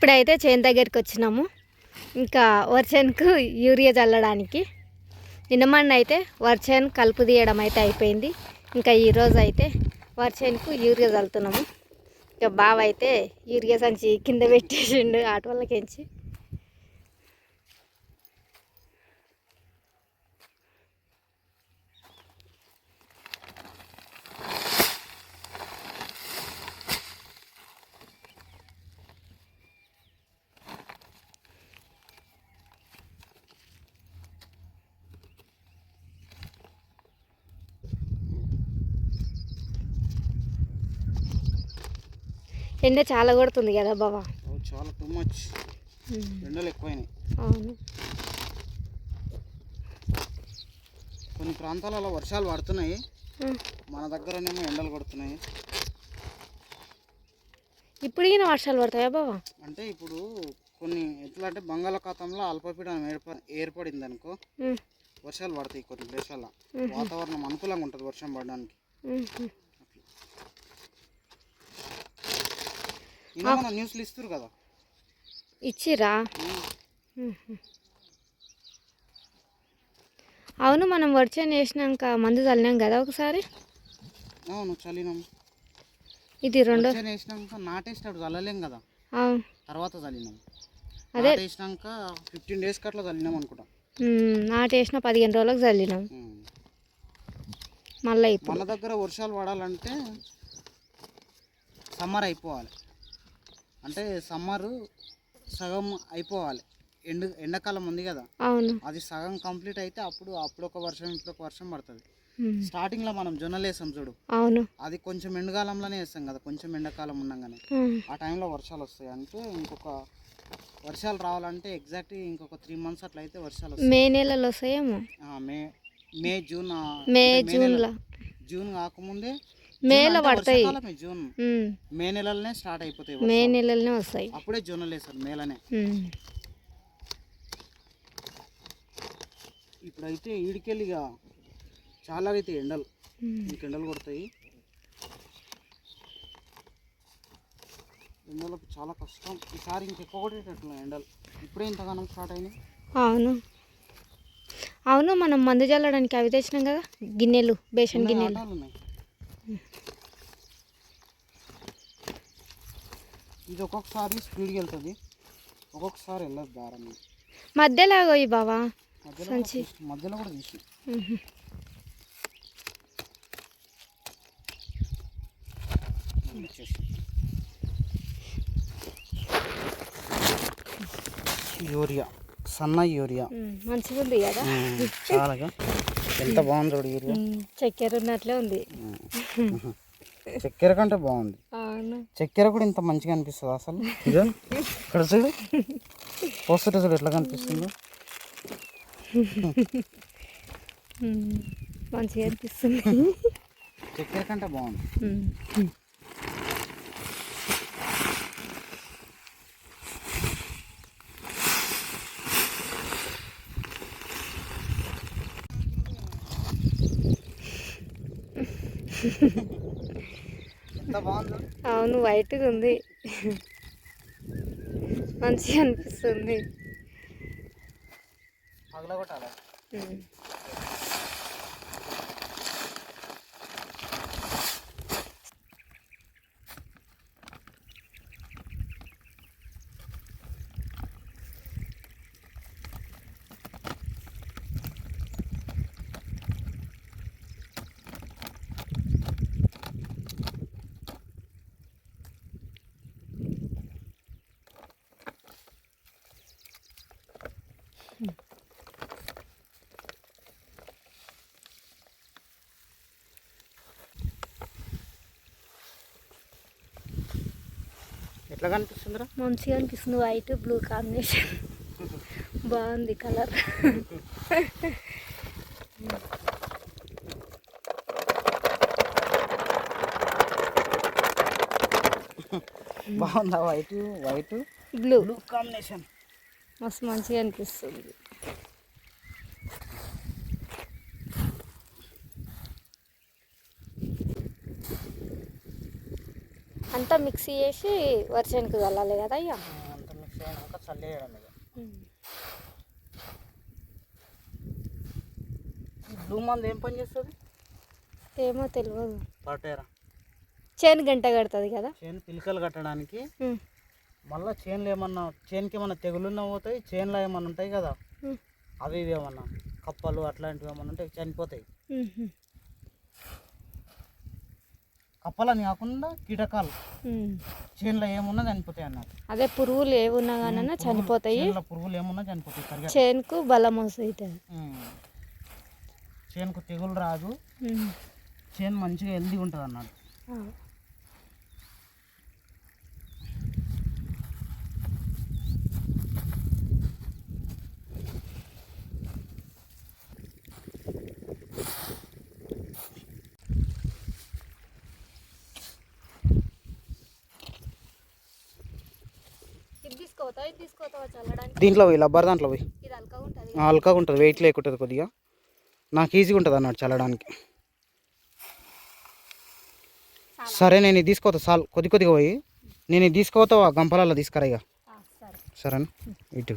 ఇప్పుడైతే చేను దగ్గరికి వచ్చినాము. ఇంకా వర్షన్కు యూరియా చల్లడానికి. నిన్నమన్న అయితే వర్షన్ కలుపు తీయడం అయితే అయిపోయింది. ఇంకా ఈరోజు అయితే వర్షన్కు యూరియా చల్లుతున్నాము. ఇక బావ అయితే యూరియా సంచి కింద పెట్టేసిండు ఆటో ఎండ చాలా కొడుతుంది కదా ఓ, చాలా టూ మచ్ ఎండలు ఎక్కువైనాయి. అవును. కొన్ని ప్రాంతాలలో వర్షాలు పడుతున్నాయి. మన దగ్గరనేమో ఎండలు కొడుతున్నాయి. ఇప్పుడిగిన వర్షాలు పడతాయా బావా? అంటే ఇప్పుడు కొన్ని ఎట్లా అంటే బంగాళాఖాతంలో అల్పపీడనం ఏర్ప ఏర్పడింది అనుకో వర్షాలు పడతాయి కొన్ని దేశాల్లో. వాతావరణం అనుకూలంగా ఉంటుంది వర్షం పడడానికి. మన న్యూస్లు ఇస్తారు కదా. ఇచ్చిరా. అవును మనం వర్చన్ వేసినాక మందు చల్లినాం కదా ఒకసారి? అవును చలినాం ఇది రెండో వేసినాక నాటేసినప్పుడు చల్లలేం కదా. తర్వాత చల్లినాం. అదే. నాటేసినాక ఫిఫ్టీన్ డేస్కి అట్లా చల్లినాం అనుకుంటా. నాటేసిన పదిహేను రోజులకు చల్లినాం. మళ్ళీ మన దగ్గర వర్షాలు పడాలంటే సమ్మర్ అయిపోవాలి. అంటే సమ్మర్ సగం అయిపోవాలి. ఎండు ఎండాకాలం ఉంది కదా. అది సగం కంప్లీట్ అయితే అప్పుడు అప్పుడు ఒక వర్షం ఇప్పుడు ఒక వర్షం పడుతుంది. ఉమ్, స్టార్టింగ్లో మనం జొన్నలు వేసాం చూడు. అవును. అది కొంచెం ఎండుకాలంలోనే వేస్తాం కదా కొంచెం ఎండాకాలం ఉమ్, ఆ టైంలో వర్షాలు వస్తాయి. అంటే ఇంకొక వర్షాలు రావాలంటే ఎగ్జాక్ట్ ఇంకొక త్రీ మంత్స్ అట్లా అయితే వర్షాలు వస్తాయి. మే నెలలో వస్తాయేమో? మే మే జూన్ మే జూన్లో. జూన్ కాకముందే మేలో జూన్ పడతాయి. జూన్. మే నెలలోనే స్టార్ట్ అయిపోతాయి మే. నెలలోనే వస్తాయి. అప్పుడే జూన్లో వేస్తారు మేలనే. ఇప్పుడైతే ఈడికెళ్ళి ఇక చాలా అయితే ఎండలు. ఇంక ఎండలు కొడతాయి. ఎండలకు చాలా కష్టం. ఈసారి ఇంకెక్కువ కొట్టేటట్లు ఎండలు. ఇప్పుడే ఇంతగానం స్టార్ట్ అయినాయి. అవును. అవును మనం మందు చల్లడానికి అవి తెచ్చినాం కదా గిన్నెలు బేషన్ గిన్నెలు. ఇది ఒక్కొక్కసారి స్పీడ్కి వెళ్తుంది. ఒక్కొక్కసారి వెళ్ళదు దారం. మధ్యలో పోయి బావా? మధ్యలో కూడా సంచి. తీసి- మధ్యలో కూడా తీసి. ఉహు. ఇచ్చేసి యూరియా సన్న యూరియా. మంచిగా ఉంది కదా? చాలాగా. ఎంత బాగుంది యూరియా. చక్కెర ఉన్నట్లే ఉంది. చక్కెర కంటే బాగుంది. చక్కెర కూడా ఇంత మంచిగా అనిపిస్తుంది అసలు? ఇదో? ఇక్కడ చూడు. పోస్తుంటే చూడు ఎట్లా కనిపిస్తుందో. మంచిగా అనిపిస్తుంది. చక్కెర కంటే బాగుంది ఉమ్. ఎంత బాగుంది అవును వైట్గా ఉంది. మంచిగా అనిపిస్తుంది. ఎట్లా కనిపిస్తుందిరా? మంచిగా అనిపిస్తుంది వైట్ బ్లూ కాంబినేషన్. బాగుంది కలర్. బాగుందా white? White? Blue. Blue combination. మస్తు మంచిగా అనిపిస్తుంది. అంతా మిక్సీ చేసి వర్షానికి చల్లాలి కదా అయ్యా అంత బ్లూ మంది ఏం పని చేస్తుంది? ఏమో తెలియదు పటేరా. చేను గంట కడుతుంది కదా. చేను పిలకలు కట్టడానికి. మళ్ళీ చేనులు ఏమన్నా చేనుకి ఏమన్నా తెగులున్న పోతాయి చేనులో ఏమన్నా ఉంటాయి కదా. అవి ఇవి ఏమన్నా కప్పలు అట్లాంటివి ఏమన్నా ఉంటాయి చనిపోతాయి. కప్పలని కాకుండా కీటకాలు. చేనులో ఏమున్నా చనిపోతాయి అన్నట్టు అదే పురుగులు ఏవి ఉన్నా కానీ చనిపోతాయి. పురుగులు ఏమున్నా చనిపోతాయి చేనుకు బలం వస్తుంది. చేనుకు తెగులు రాదు. చేను మంచిగా హెల్దీ ఉంటుంది అన్నట్టు దీంట్లో పోయి లబ్బర్ దాంట్లో పోయి. అల్కగా ఉంటుంది. వెయిట్ లేకుంటుంది కొద్దిగా. నాకు ఈజీగా ఉంటుంది అన్నట్టు చల్లడానికి. సరే నేను ఇది తీసుకోతా చాలు. కొద్ది కొద్దిగా పోయి నేను ఇది తీసుకోతా గంపలలో తీసుకురా ఇక సరే. సరేనా? ఇటు.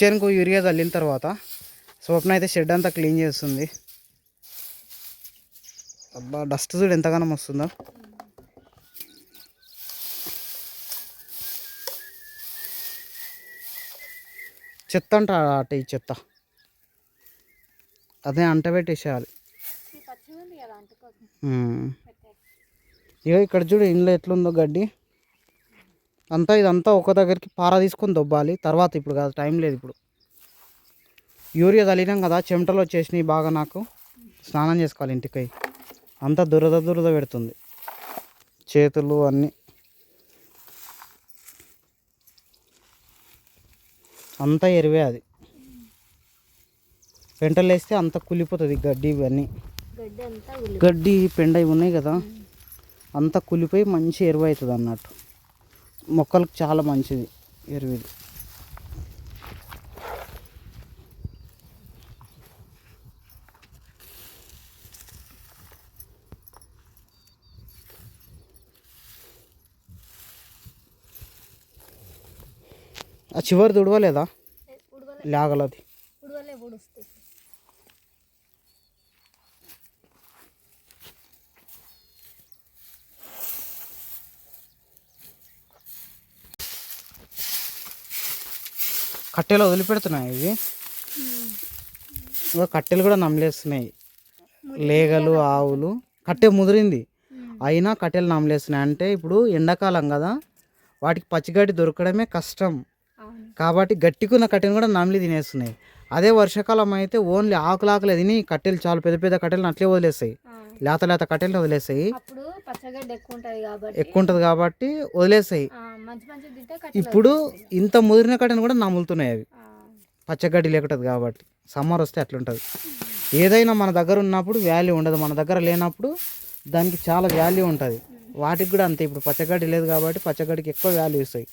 వరిచేనుకు యూరియా చల్లిన తర్వాత స్వప్న అయితే షెడ్ అంతా క్లీన్ చేస్తుంది. అబ్బా డస్ట్ చూడు ఎంతగానో వస్తుందో. చెత్త అంట అట ఈ చెత్త. అదే అంట పెట్టేసేయాలి. పచ్చిగా ఉంది కదా అంటుకోదు ఉమ్. ఇక ఇక్కడ చూడు ఇంట్లో ఎట్లుందో గడ్డి. అంతా ఇదంతా ఒక దగ్గరికి పార తీసుకొని దొబ్బాలి. తర్వాత ఇప్పుడు కాదు టైం లేదు ఇప్పుడు. యూరియా చల్లినాం కదా చెమటలు వచ్చేసినాయి బాగా నాకు. స్నానం చేసుకోవాలి ఇంటికి. అంతా దురద దురద పెడుతుంది. చేతులు అన్నీ. అంతా ఎరివే అది. పెంటలు వేస్తే అంత కులిపోతుంది గడ్డి ఇవన్నీ. గడ్డి పెండ ఇవి ఉన్నాయి కదా. అంతా కులిపోయి మంచి ఎరువు అవుతుంది అన్నట్టు. మొక్కలకు చాలా మంచిది ఎరువు ఇది ఆ చివరి ఉడవలే. లాగలది. కట్టెలు వదిలిపెడుతున్నాయి ఇవి. కట్టెలు కూడా నమిలేస్తున్నాయి. లేగలు ఆవులు. కట్టె ముదిరింది. అయినా కట్టెలు నమిలేస్తున్నాయి. అంటే ఇప్పుడు ఎండాకాలం కదా వాటికి పచ్చిగడ్డి దొరకడమే కష్టం. కాబట్టి గట్టికున్న కట్టెలు కూడా నమిలి తినేస్తున్నాయి. అదే వర్షాకాలం అయితే ఓన్లీ ఆకులు ఆకులే తిని కట్టెలు చాలా పెద్ద పెద్ద కట్టెలు అట్లే వదిలేస్తాయి. లేత లేత కట్టెలు అప్పుడు పచ్చగడ్డ ఎక్కువ ఉంటది కాబట్టి. ఎక్కువ ఉంటుంది కాబట్టి వదిలేస్తాయి ఆ, మంచి మంచి తింటే కట్టెలు ఇప్పుడు. ఇంత ముదిరిన కట్టెలు కూడా నములుతున్నాయి అవి. పచ్చగడ్డి లేకుంటుంది కాబట్టి. సమ్మర్ వస్తే అట్లుంటుంది. ఏదైనా మన దగ్గర ఉన్నప్పుడు వాల్యూ ఉండదు. మన దగ్గర లేనప్పుడు దానికి చాలా వాల్యూ ఉంటుంది. వాటికి కూడా అంతే. ఇప్పుడు పచ్చగడ్డి లేదు కాబట్టి పచ్చగడ్డికి ఎక్కువ వాల్యూ ఇస్తాయి.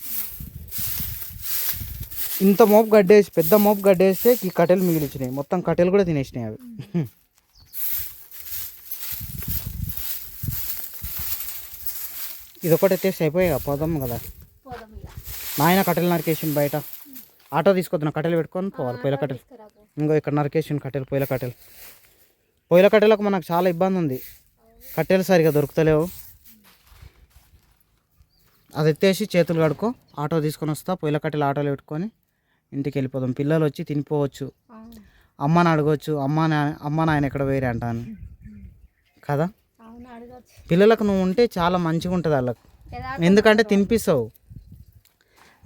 ఇంత మోపు గడ్డేసి పెద్ద మోపు గడ్డేస్తే ఈ కట్టెలు మిగిలిచ్చినాయి. మొత్తం కట్టెలు కూడా తినేసినాయి అవి. ఇది ఒకటి టేస్ట్ అయిపోయాయి పోదాం కదా. నాయన కట్టెలు నరికేసిండు బయట. ఆటో తీసుకొద్దున కట్టెలు పెట్టుకొని పోవాలి పొయ్యిల కట్టెలు. ఇంకో ఇక్కడ నరికేసిండు కట్టెలు పొయ్యిల కట్టెలు. పొయ్యిల కట్టెలకు మనకు చాలా ఇబ్బంది ఉంది. కట్టెలు సరిగా దొరుకుతలేవు. అది ఎత్తేసి చేతులు కడుక్కో ఆటో తీసుకొని వస్తా పొయ్యిల కట్టెలు ఆటోలో పెట్టుకొని ఇంటికి వెళ్ళిపోదాం. పిల్లలు వచ్చి తినిపోవచ్చు. అమ్మని అడగవచ్చు అమ్మ నా అమ్మ నాయన ఎక్కడ వేరే అంటాను. కదా? పిల్లలకు నువ్వు ఉంటే చాలా మంచిగా ఉంటుంది వాళ్ళకు. ఎందుకంటే తినిపిస్తావు.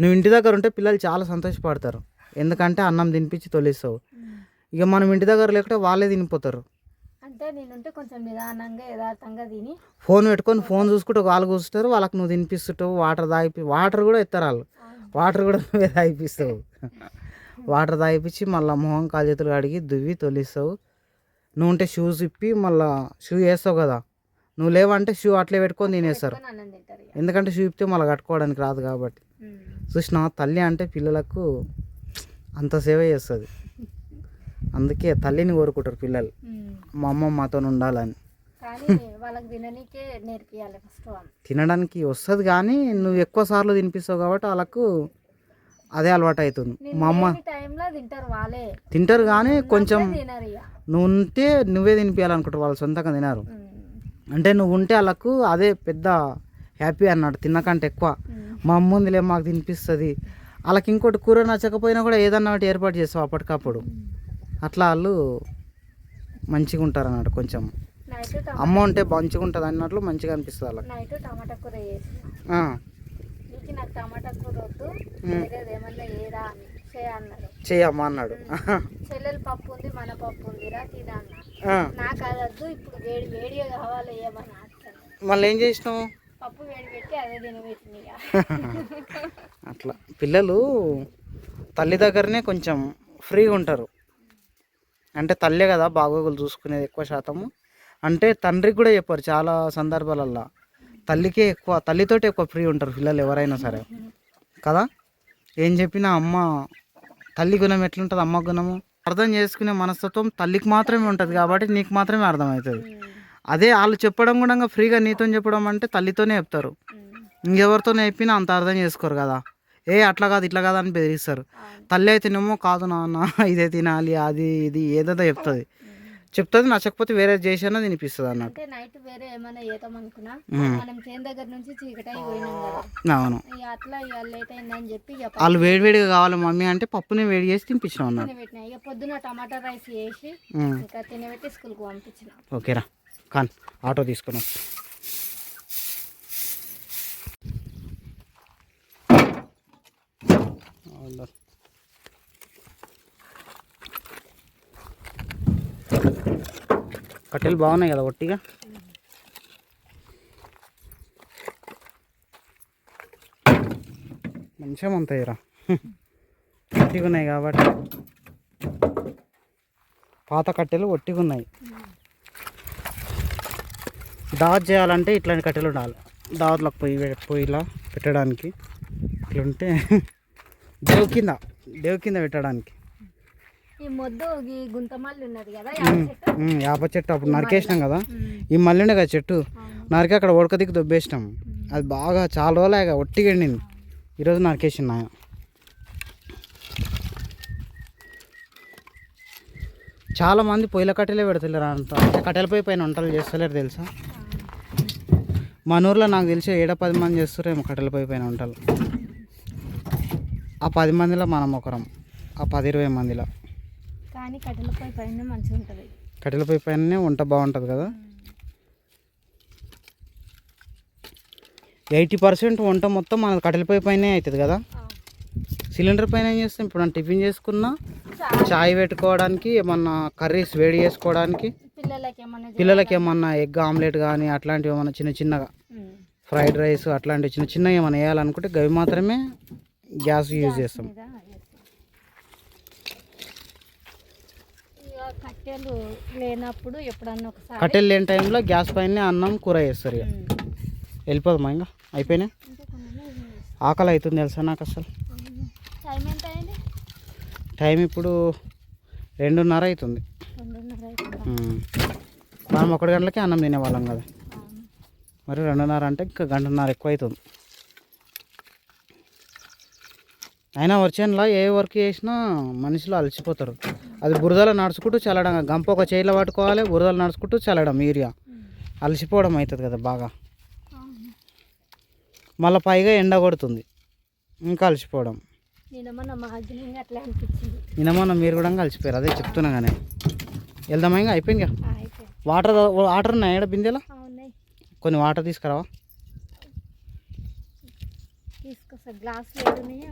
నువ్వు ఇంటి దగ్గర ఉంటే పిల్లలు చాలా సంతోషపడతారు. ఎందుకంటే అన్నం తినిపించి తొలిస్తావు. ఇక మనం ఇంటి దగ్గర లేకుంటే వాళ్ళే తినిపోతారు. అంటే నేనుంటే కొంచెం నిదానంగా యథార్థంగా తిని. ఫోన్ పెట్టుకొని ఫోన్ చూసుకుంటూ వాళ్ళు కూర్చుంటారు వాళ్ళకి నువ్వు తినిపిస్తుంటావు వాటర్ తాగిపి వాటర్ కూడా ఎత్తారు వాళ్ళు. వాటర్ కూడా నువ్వే తాగిపిస్తావు. వాటర్ తాగిపించి మళ్ళీ మొహం కాలు చేతులు కడిగి దువ్వి తొలిస్తావు. నువ్వు ఉంటే షూస్ ఇప్పి మళ్ళీ షూ వేస్తావు కదా. నువ్వు లేవంటే షూ అట్లే పెట్టుకొని తినేస్తారు. ఎందుకంటే షూ ఇప్పితే మళ్ళీ కట్టుకోవడానికి రాదు కాబట్టి. చూసిన తల్లి అంటే పిల్లలకు అంత సేవ చేస్తుంది. అందుకే తల్లిని కోరుకుంటారు పిల్లలు. మా అమ్మ మాతో ఉండాలని. తినడానికి వస్తుంది కానీ నువ్వు ఎక్కువ సార్లు తినిపిస్తావు కాబట్టి వాళ్ళకు అదే అలవాటు అవుతుంది. మా అమ్మ తింటారు కానీ కొంచెం నువ్వు ఉంటే నువ్వే తినిపించాలనుకుంటారు వాళ్ళు సొంతంగా తినారు. అంటే నువ్వు ఉంటే వాళ్ళకు అదే పెద్ద హ్యాపీ అన్నాడు తిన్నకంటే ఎక్కువ. మా అమ్మ ఉందిలే మాకు తినిపిస్తుంది. వాళ్ళకి ఇంకోటి కూర నచ్చకపోయినా కూడా ఏదన్నా ఒకటి ఏర్పాటు చేస్తావు అప్పటికప్పుడు. అట్లా వాళ్ళు మంచిగా ఉంటారు అన్నట్టు కొంచెం అమ్మ ఉంటే మంచిగా ఉంటుంది అన్నట్లు మంచిగా అనిపిస్తుంది వాళ్ళకి నైట్ టమాటా కూర చేసిన. ఆ, నీకు నాకు టమాటా కూర వద్దు ఉమ్. వేరేది ఏమన్నా ఏరా అని చేయ అన్నాడు. అన్నాడు. చెల్లెలు పప్పు ఉంది మన పప్పు ఉందిరా నాకు అది వద్దు ఇప్పుడు వేడి వేడిగా కావాలి ఏమన్నా అంటాను మళ్ళీ ఏం చేసినావు? పప్పు వేడి పెట్టి అదే తినబెట్టిన ఇక. అట్లా. పిల్లలు తల్లి దగ్గరనే కొంచెం ఫ్రీగా ఉంటారు. అంటే తల్లే కదా బాగోగులు చూసుకునేది ఎక్కువ శాతము. అంటే తండ్రికి కూడా చెప్పారు చాలా సందర్భాలల్లో. తల్లికే ఎక్కువ తల్లితోటి ఎక్కువ ఫ్రీ ఉంటారు పిల్లలు ఎవరైనా సరే. కదా? ఏం చెప్పినా అమ్మ తల్లి గుణం ఎట్లుంటుంది అమ్మ గుణము? అర్థం చేసుకునే మనస్తత్వం తల్లికి మాత్రమే ఉంటుంది కాబట్టి నీకు మాత్రమే అర్థమవుతుంది. అదే వాళ్ళు చెప్పడం కూడా ఫ్రీగా నీతో చెప్పడం అంటే తల్లితోనే చెప్తారు. ఇంకెవరితో చెప్పినా అంత అర్థం చేసుకోరు కదా ఏ అట్లా కాదు ఇట్లా కాదు అని బెదిరిస్తారు. తల్లి అయితేనేమో కాదు నాన్న ఇదే తినాలి అది ఇది ఏదేదో చెప్తుంది. చెప్తుంది నచ్చకపోతే వేరే చేసినా తినిపిస్తుంది అన్నట్టు. అంటే నైట్ వేరే ఏమైనా చేద్దాం అనుకున్నా. మనం చేను దగ్గర నుంచి చీకటై పోయినాం కదా. అవును. అట్లా ఇక లేట్ అయిందని చెప్పి వాళ్ళు వేడివేడిగా కావాలి మమ్మీ అంటే పప్పుని వేడి చేసి తినిపించినాం అన్నాడు తినబెట్టిన ఇక పొద్దున టమాటా రైస్ చేసి ఉమ్. ఇంకా తినబెట్టి స్కూల్కి పంపించిన. ఓకేరా కాన్ ఆటో తీసుకొని వస్తా. కట్టెలు బాగున్నాయి కదా ఒట్టిగా? మంచిగా ఉంటాయిరా ఒట్టిగా ఉన్నాయి కాబట్టి. పాత కట్టెలు ఒట్టిగా ఉన్నాయి. దావత్ చేయాలంటే ఇట్లాంటి కట్టెలు ఉండాలి. దావత్లకు పొయ్యి పొయ్యిలా పెట్టడానికి. ఇట్లుంటే దేవు కింద దేవు కింద పెట్టడానికి. ఈ మొద్దు ఈ గుంతమల్లి ఉన్నది కదా యాప చెట్టు? వేప అప్పుడు నరికేసినాం కదా. ఈ మళ్ళీ కదా చెట్టు. నరికి అక్కడ ఉడక దిక్కు దొబ్బేసినాం. అది బాగా చాలా రోజులు ఒట్టిగా ఎండింది. ఈరోజు నరికేసిన ఆయన చాలా మంది పొయ్యిల కట్టెలే పెడతలేరు అంత. అంటే కట్టెల పొయ్యి పైన వంటలు చేస్తలేరు తెలుసా? మన ఊర్లో నాకు తెలిసి ఏడ పది మంది చేస్తారేమో కట్టెల పొయ్యి పైన వంటలు. ఆ పది మందిలో మనం ఒకరం. ఆ పది ఇరవై మందిలో. కానీ కట్టెలపై పైన మంచిగా ఉంటుంది. కట్టెల పొయ్యి పైననే వంట బాగుంటుంది కదా? ఎయిటీ పర్సెంట్ వంట మొత్తం మన కట్టెల పొయ్యి పైనే అవుతుంది కదా? సిలిండర్ పైన ఏం చేస్తాం? ఇప్పుడు మనం టిఫిన్ చేసుకున్నా చాయ్ పెట్టుకోవడానికి ఏమన్నా కర్రీస్ వేడి చేసుకోవడానికి పిల్లలకి ఏమన్నా ఎగ్ ఆమ్లెట్ కానీ అట్లాంటివి ఏమన్నా చిన్న చిన్నగా. ఫ్రైడ్ రైస్ అట్లాంటివి చిన్న చిన్నగా ఏమైనా వేయాలనుకుంటే గవి మాత్రమే గ్యాస్ యూజ్ చేస్తాం మీద ఇక కట్టెలు లేనప్పుడు ఎప్పుడన్నా ఒకసారి. కట్టెలు లేని టైంలో గ్యాస్ పైన అన్నం కూర చేస్తారు ఇక. ఉమ్. వెళ్ళిపోదామా ఇంకా? అయిపోయినా? ఇంకా కొన్ని ఆకలి అవుతుంది తెలుసా నాకు అసలు? టైం ఎంత అయింది? టైం ఇప్పుడు రెండున్నర అవుతుంది. మనం ఒకటి గంటలకి అన్నం తినేవాళ్ళం కదా. మరి రెండున్నర అంటే ఇంకా గంటన్నర ఎక్కువ అవుతుంది అయినా వర్షంలో ఏ వర్క్ చేసినా మనుషులు అలసిపోతారు. అది బురదలో నడుచుకుంటూ చల్లడం. గంప ఒక చేయిలో పట్టుకోవాలి బురదలో నడుచుకుంటూ చల్లడం యూరియా ఉమ్. అలసిపోవడం అవుతుంది కదా బాగా. మళ్ళీ పైగా ఎండ కొడుతుంది. ఇంకా అలసిపోవడం. నిన్న మొన్న మా హస్బెండ్ అట్లా అనిపించింది. నిన్నమన్న మీరు కూడా అలసిపోయారు. అదే చెప్తున్నా కానీ వెళ్దామా ఇంకా? అయిపోయింది వాటర్ వాటర్ ఉన్నాయి ఏడ బిందెలో? కొన్ని వాటర్ తీసుకురావా? తీసుకొస్తా. ఏడున్నాయో?